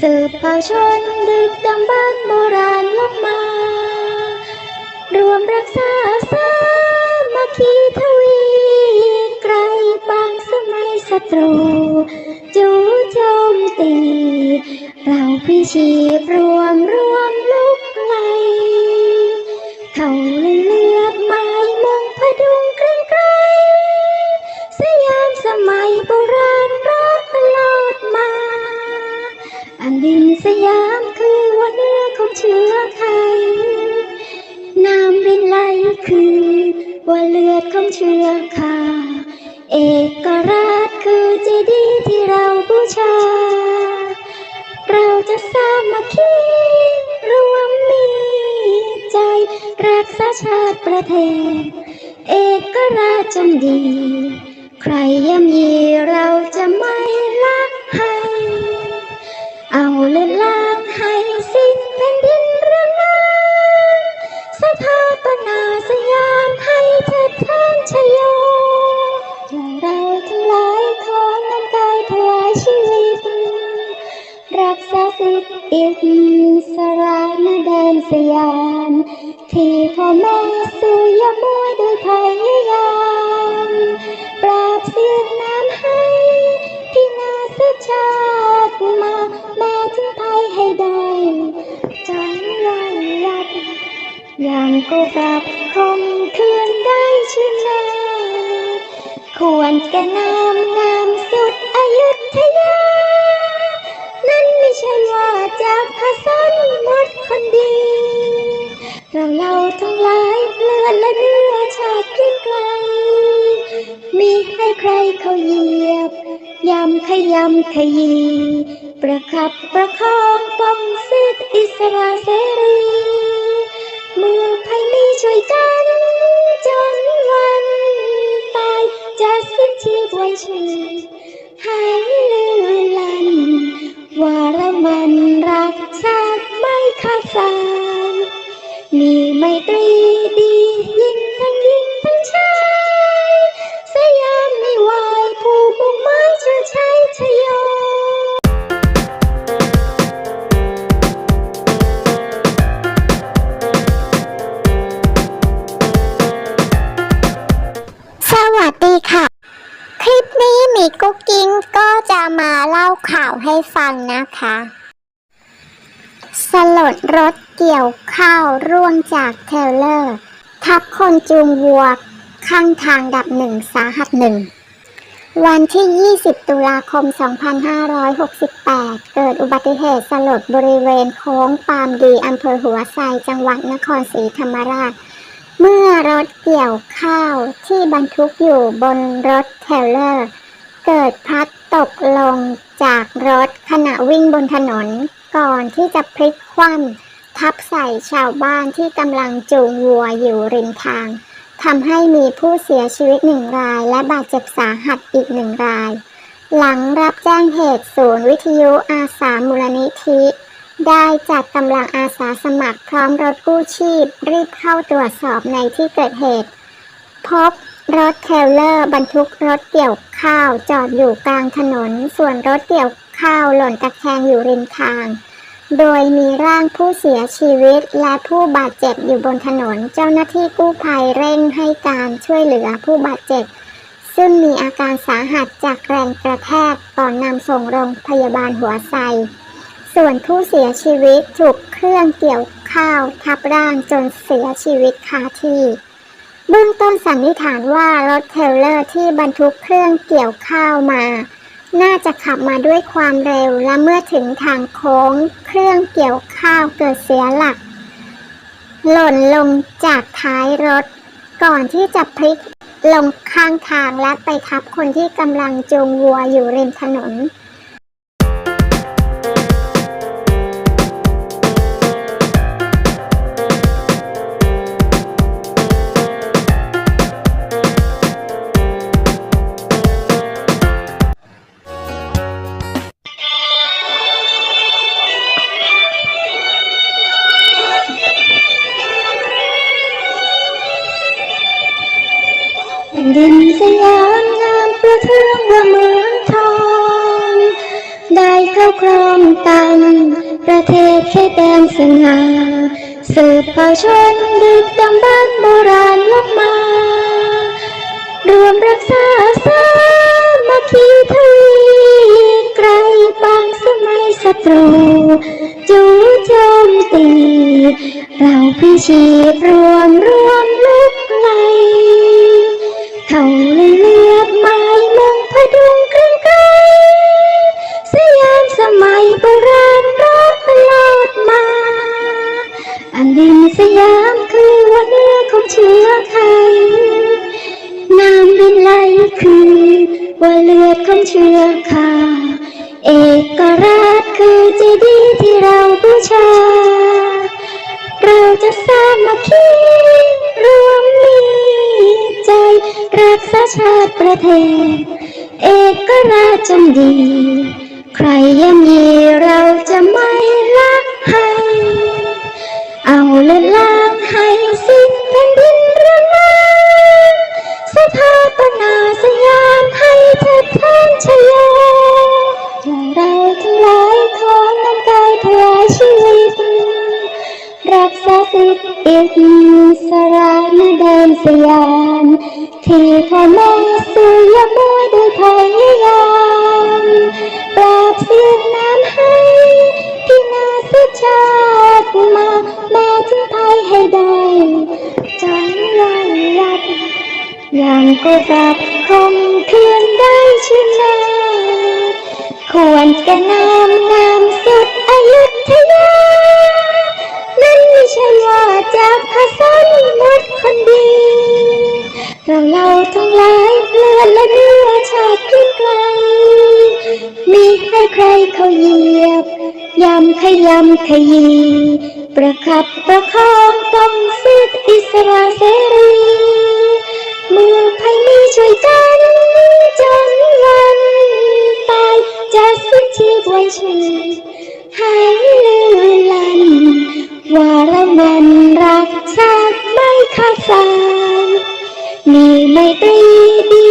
สืบเผ่าชนดึกดำบรรโบราณลบมา รวมรักษาสามัคคีทวีไกลบางสมัยศัตรู จูโจมตี เราพิชีพรวมรู้ คือว่าเลือดของเชื้อข้าเอกราชคือเจดีย์ที่เราบูชา เราจะสามัคคีรวมมีใจ รักษาชาติประเทศ เอกราชจงดี ใครย่ำยีเราจะไม่ละให้ เอาเลือดล้างให้สิ้นแผ่นดิน ถาปนาสยามให้เถิดทานชโยเราทั้งหลายขอน้ำกายถวายชีวิต รักษาสิทธิอิสระนแดนสยาม ที่พ่อแม่สู่ยามวยดยพยาย ยังก็กลับคมคืนได้ชื่นแน่ควรแก่นามงามสุดอายุธยา นั่นไม่ใช่ว่าจากพระสันหมดคนดี เราเราทั้งหลายเลือดและเนื้อชาติเกรียงไกล มีให้ใครเขาเหยียบยำขยำขยี ประคับประคองป้องสิทธิอิสระเสรี เมื่อภัยมีช่วยกัน จนวันตายจะสิ้นชีพวันชีหายเลือนลัน ว่าเรามันรักชาติไม่ขาดสายมีไมตรีดี ให้ฟังนะคะ สลดรถเกี่ยวข้าวร่วงจากเทรลเลอร์ ทับคนจูงวัวข้างทางดับหนึ่งสาหัสหนึ่ง วันที่ 20 ตุลาคม 2568 เกิดอุบัติเหตุสลดบริเวณโค้งปามดีอำเภอหัวไซจังหวัดนครศรีธรรมราชเมื่อรถเกี่ยวข้าวที่บรรทุกอยู่บนรถเทรลเลอร์ เกิดพัดตกลง จากรถขณะวิ่งบนถนน ก่อนที่จะพลิกคว่ำทับใส่ชาวบ้านที่กำลังจูงวัวอยู่ริมทางทำให้มีผู้เสียชีวิตหนึ่งราย และบาดเจ็บสาหัสอีกหนึ่งราย หลังรับแจ้งเหตุศูนย์วิทยุอาสามูลนิธิ ได้จัดกำลังอาสาสมัครพร้อมรถกู้ชีพ รีบเข้าตรวจสอบในที่เกิดเหตุ พบ รถเทรลเลอร์บรรทุกรถเกี่ยวข้าวจอดอยู่กลางถนน ส่วนรถเกี่ยวข้าวหล่นตะแคงอยู่ริมทาง โดยมีร่างผู้เสียชีวิตและผู้บาดเจ็บอยู่บนถนน เจ้าหน้าที่กู้ภัยเร่งให้การช่วยเหลือผู้บาดเจ็บ ซึ่งมีอาการสาหัสจากแรงกระแทกก่อนนำส่งโรงพยาบาลหัวไซ ส่วนผู้เสียชีวิตถูกเครื่องเกี่ยวข้าวทับร่างจนเสียชีวิตคาที่ เบื้องต้นสันนิษฐานว่ารถเทรลเลอร์ที่บรรทุกเครื่องเกี่ยวข้าวมา น่าจะขับมาด้วยความเร็วและเมื่อถึงทางโค้ง เครื่องเกี่ยวข้าวเกิดเสียหลัก หล่นลงจากท้ายรถ ก่อนที่จะพลิกลงข้างทางและไปทับคนที่กำลังจูงวัวอยู่ริมถนน ดินสยามงามประเทืองว่าเมืองทอง ได้เคเราครองตังประเทศเขตแดนสง่าสืบเผ่าชนดึกดำบรรโบราณลบมา รวมรักษาสามัคคีทวีไกลบางสมัยศัตรูจูโจมตี เราพิชีพรวมรวม นดินสยามคือวันเนื้อของเชื้อไทยน้ำบินไหลคือว่าเลือดของเชื้อขาเอกราชคือเจดีที่เราบูชา เราจะสามัคคีรวมมีใจ รักษาชาติประเทศ เอกราชจงดี ใครย่ำยีเราจะไม่ละ เอาเลือดล้างให้สิ้นแผ่นดินเรือนรางสถาปนาสยามให้เถิดแทนชโยและเราทั้งหลายขอนำกายถวายชีวิต รักษาสิทธิอิสระในแดนสยามที่พ่อแม่สู่ยามวยโดยพยายามปราบเสียงน้ำให้ที่นาสุชาติมา ก็รับคมคืนได้ชนนาควรแก่นามงามสุดอายุธยา นั่นไม่ใช่ว่าจากพระสันหมดคนดี เราเราทั้งหลายเลือดและเนื้อชาติที่ไกล มีให้ใครเขาเหยียบยำขยำขยี ประคับประคองต้องสิทธิอิสระเสรีเมื่อ ช่วยกันจนวันตายจะสิ้นชีพไว้ชื่อให้ลือลัน ว่าเรามันรักชาติไม่ขาดสายมีไม่ตรี